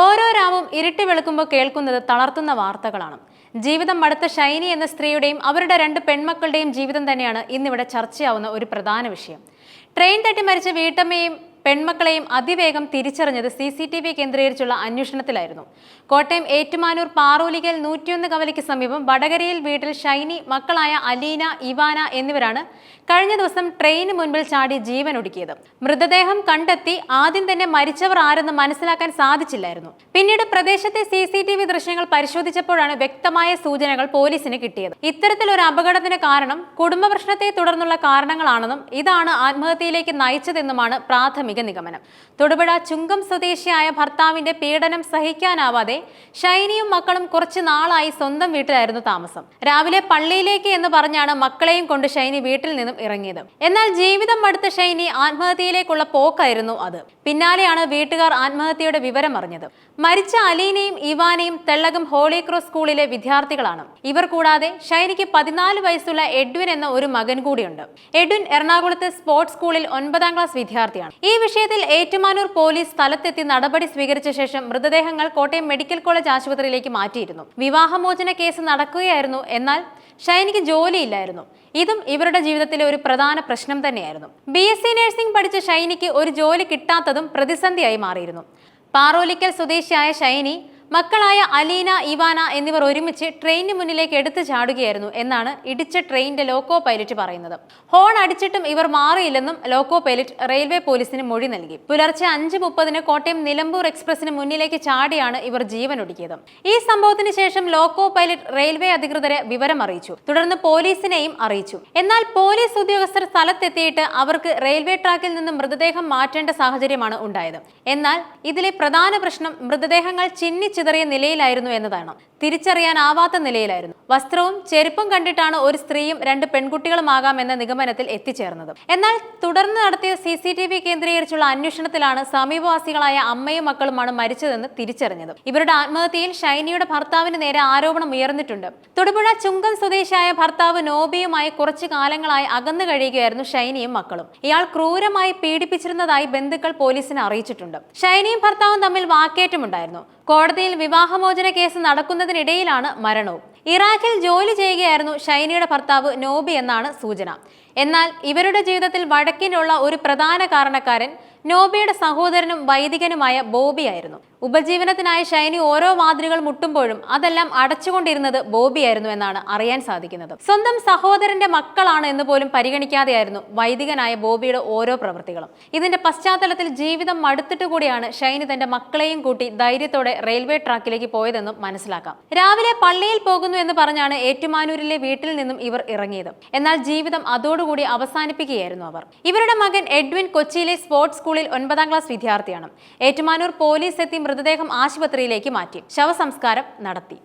ഓരോ രാവും ഇരുട്ടി വെളുക്കുമ്പോൾ കേൾക്കുന്നത് തളർത്തുന്ന വാർത്തകളാണ്. ജീവിതം മടുത്ത ഷൈനി എന്ന സ്ത്രീയുടെയും അവരുടെ രണ്ട് പെൺമക്കളുടെയും ജീവിതം തന്നെയാണ് ഇന്നിവിടെ ചർച്ചയാവുന്ന ഒരു പ്രധാന വിഷയം. ട്രെയിൻ തട്ടി മരിച്ച വീട്ടമ്മയും പെൺമക്കളെയും അതിവേഗം തിരിച്ചറിഞ്ഞത് സി സി ടി വി കേന്ദ്രീകരിച്ചുള്ള അന്വേഷണത്തിലായിരുന്നു. കോട്ടയം ഏറ്റുമാനൂർ പാറോലിക്കൽ നൂറ്റിയൊന്ന് കവലയ്ക്ക് സമീപം വടകരയിൽ വീട്ടിൽ ഷൈനി മക്കളായ അലീന ഇവാന എന്നിവരാണ് കഴിഞ്ഞ ദിവസം ട്രെയിന് മുൻപിൽ ചാടി ജീവൻ ഒടുക്കിയത്. മൃതദേഹം കണ്ടെത്തി ആദ്യം തന്നെ മരിച്ചവർ ആരെന്ന് മനസ്സിലാക്കാൻ സാധിച്ചില്ലായിരുന്നു. പിന്നീട് പ്രദേശത്തെ സി സി ടി വി ദൃശ്യങ്ങൾ പരിശോധിച്ചപ്പോഴാണ് വ്യക്തമായ സൂചനകൾ പോലീസിന് കിട്ടിയത്. ഇത്തരത്തിലൊരു അപകടത്തിന് കാരണം കുടുംബ പ്രശ്നത്തെ തുടർന്നുള്ള കാരണങ്ങളാണെന്നും ഇതാണ് ആത്മഹത്യയിലേക്ക് നയിച്ചതെന്നുമാണ് പ്രാഥമിക. നിഗമനം. തൊടുപുഴ ചുങ്കം സ്വദേശിയായ ഭർത്താവിന്റെ പീഡനം സഹിക്കാനാവാതെ ഷൈനിയും മക്കളും കുറച്ചു നാളായി സ്വന്തം വീട്ടിലായിരുന്നു താമസം. രാവിലെ പള്ളിയിലേക്ക് എന്ന് പറഞ്ഞാണ് മക്കളെയും കൊണ്ട് ഷൈനി വീട്ടിൽ നിന്നും ഇറങ്ങിയത്. എന്നാൽ ജീവിതം മടുത്ത ഷൈനി ആത്മഹത്യയിലേക്കുള്ള പോക്കായിരുന്നു അത്. പിന്നാലെയാണ് വീട്ടുകാർ ആത്മഹത്യയുടെ വിവരം അറിഞ്ഞത്. മരിച്ച അലീനയും ഇവാനയും തെള്ളകം ഹോളി ക്രോസ് സ്കൂളിലെ വിദ്യാർത്ഥികളാണ്. ഇവർ കൂടാതെ ഷൈനിക്ക് പതിനാല് വയസ്സുള്ള എഡ്വിൻ എന്ന ഒരു മകൻ കൂടിയുണ്ട്. എഡ്വിൻ എറണാകുളത്തെ സ്പോർട്സ് സ്കൂളിൽ ഒൻപതാം ക്ലാസ് വിദ്യാർത്ഥിയാണ്. ഈ വിഷയത്തിൽ ഏറ്റുമാനൂർ പോലീസ് സ്ഥലത്തെത്തി നടപടി സ്വീകരിച്ച ശേഷം മൃതദേഹങ്ങൾ കോട്ടയം മെഡിക്കൽ കോളേജ് ആശുപത്രിയിലേക്ക് മാറ്റിയിരുന്നു. വിവാഹമോചന കേസ് നടക്കുകയായിരുന്നു. എന്നാൽ ഷൈനിക്ക് ജോലിയില്ലായിരുന്നു. ഇതും ഇവരുടെ ജീവിതത്തിലെ ഒരു പ്രധാന പ്രശ്നം തന്നെയായിരുന്നു. ബി എസ് സി നഴ്സിംഗ് പഠിച്ച ഷൈനിക്ക് ഒരു ജോലി കിട്ടാത്തതും പ്രതിസന്ധിയായി മാറിയിരുന്നു. പാറോലിക്കൽ സ്വദേശിയായ ഷൈനി മക്കളായ അലീന ഇവാന എന്നിവർ ഒരുമിച്ച് ട്രെയിനിന് മുന്നിലേക്ക് എടുത്തു ചാടുകയായിരുന്നു എന്നാണ് ഇടിച്ച ട്രെയിനിന്റെ ലോക്കോ പൈലറ്റ് പറയുന്നത്. ഹോൺ അടിച്ചിട്ടും ഇവർ മാറിയില്ലെന്നും ലോക്കോ പൈലറ്റ് റെയിൽവേ പോലീസിന് മൊഴി നൽകി. പുലർച്ചെ അഞ്ച് മുപ്പതിന് കോട്ടയം നിലമ്പൂർ എക്സ്പ്രസിന് മുന്നിലേക്ക് ചാടിയാണ് ഇവർ ജീവൻ ഒടുക്കിയത് ഈ സംഭവത്തിന് ശേഷം ലോക്കോ പൈലറ്റ് റെയിൽവേ അധികൃതരെ വിവരം അറിയിച്ചു. തുടർന്ന് പോലീസിനെയും അറിയിച്ചു. എന്നാൽ പോലീസ് ഉദ്യോഗസ്ഥർ സ്ഥലത്തെത്തിയിട്ട് അവർക്ക് റെയിൽവേ ട്രാക്കിൽ നിന്ന് മൃതദേഹം മാറ്റേണ്ട സാഹചര്യമാണ് ഉണ്ടായത്. എന്നാൽ ഇതിലെ പ്രധാന പ്രശ്നം മൃതദേഹങ്ങൾ ചിന്നിച്ചിതറിയ നിലയിലായിരുന്നു എന്നതാണ്. തിരിച്ചറിയാനാവാത്ത നിലയിലായിരുന്നു. വസ്ത്രവും ചെരുപ്പും കണ്ടിട്ടാണ് ഒരു സ്ത്രീയും രണ്ട് പെൺകുട്ടികളുമാകാം എന്ന നിഗമനത്തിൽ എത്തിച്ചേർന്നത്. എന്നാൽ തുടർന്ന് നടത്തിയ സി സി ടി വി കേന്ദ്രീകരിച്ചുള്ള അന്വേഷണത്തിലാണ് സമീപവാസികളായ അമ്മയും മക്കളുമാണ് മരിച്ചതെന്ന് തിരിച്ചറിഞ്ഞത്. ഇവരുടെ ആത്മഹത്യയിൽ ഷൈനിയുടെ ഭർത്താവിന് നേരെ ആരോപണം ഉയർന്നിട്ടുണ്ട്. തൊടുപുഴ ചുങ്കം സ്വദേശിയായ ഭർത്താവ് നോബിയുമായി കുറച്ചു കാലങ്ങളായി അകന്നു കഴിയുകയായിരുന്നു ഷൈനിയും മക്കളും. ഇയാൾ ക്രൂരമായി പീഡിപ്പിച്ചിരുന്നതായി ബന്ധുക്കൾ പോലീസിനെ അറിയിച്ചിട്ടുണ്ട്. ഷൈനിയും ഭർത്താവും തമ്മിൽ വാക്കേറ്റമുണ്ടായിരുന്നു. കോടതിയിൽ വിവാഹമോചന കേസ് നടക്കുന്നതിനിടയിലാണ് മരണവും. ഇറാഖിൽ ജോലി ചെയ്യുകയായിരുന്നു ഷൈനിയുടെ ഭർത്താവ് നോബി എന്നാണ് സൂചന. എന്നാൽ ഇവരുടെ ജീവിതത്തിൽ വഴക്കിനുള്ള ഒരു പ്രധാന കാരണക്കാരൻ നോബിയുടെ സഹോദരനും വൈദികനുമായ ബോബിയായിരുന്നു ഉപജീവനത്തിനായി ഷൈനി ഓരോ വാതിലുകൾ മുട്ടുമ്പോഴും അതെല്ലാം അടച്ചുകൊണ്ടിരുന്നത് ബോബിയായിരുന്നു എന്നാണ് അറിയാൻ സാധിക്കുന്നത്. സ്വന്തം സഹോദരന്റെ മക്കളാണ് എന്ന് പോലും പരിഗണിക്കാതെയായിരുന്നു വൈദികനായ ബോബിയുടെ ഓരോ പ്രവൃത്തികളും ഇതിന്റെ പശ്ചാത്തലത്തിൽ ജീവിതം മടുത്തിട്ട് കൂടിയാണ് ഷൈനി തന്റെ മക്കളെയും കൂട്ടി ധൈര്യത്തോടെ റെയിൽവേ ട്രാക്കിലേക്ക് പോയതെന്നും മനസ്സിലാക്കാം. രാവിലെ പള്ളിയിൽ പോകുന്നു എന്ന് പറഞ്ഞാണ് ഏറ്റുമാനൂരിലെ വീട്ടിൽ നിന്നും ഇവർ ഇറങ്ങിയത്. എന്നാൽ ജീവിതം അതോടുകൂടി അവസാനിപ്പിക്കുകയായിരുന്നു അവർ. ഇവരുടെ മകൻ എഡ്വിൻ കൊച്ചിയിലെ സ്പോർട്സ് സ്കൂളിൽ ഒൻപതാം ക്ലാസ് വിദ്യാർത്ഥിയാണ്. ഏറ്റുമാനൂർ പോലീസ് എത്തി മൃതദേഹം ആശുപത്രിയിലേക്ക് മാറ്റി. ശവസംസ്കാരം നടത്തി.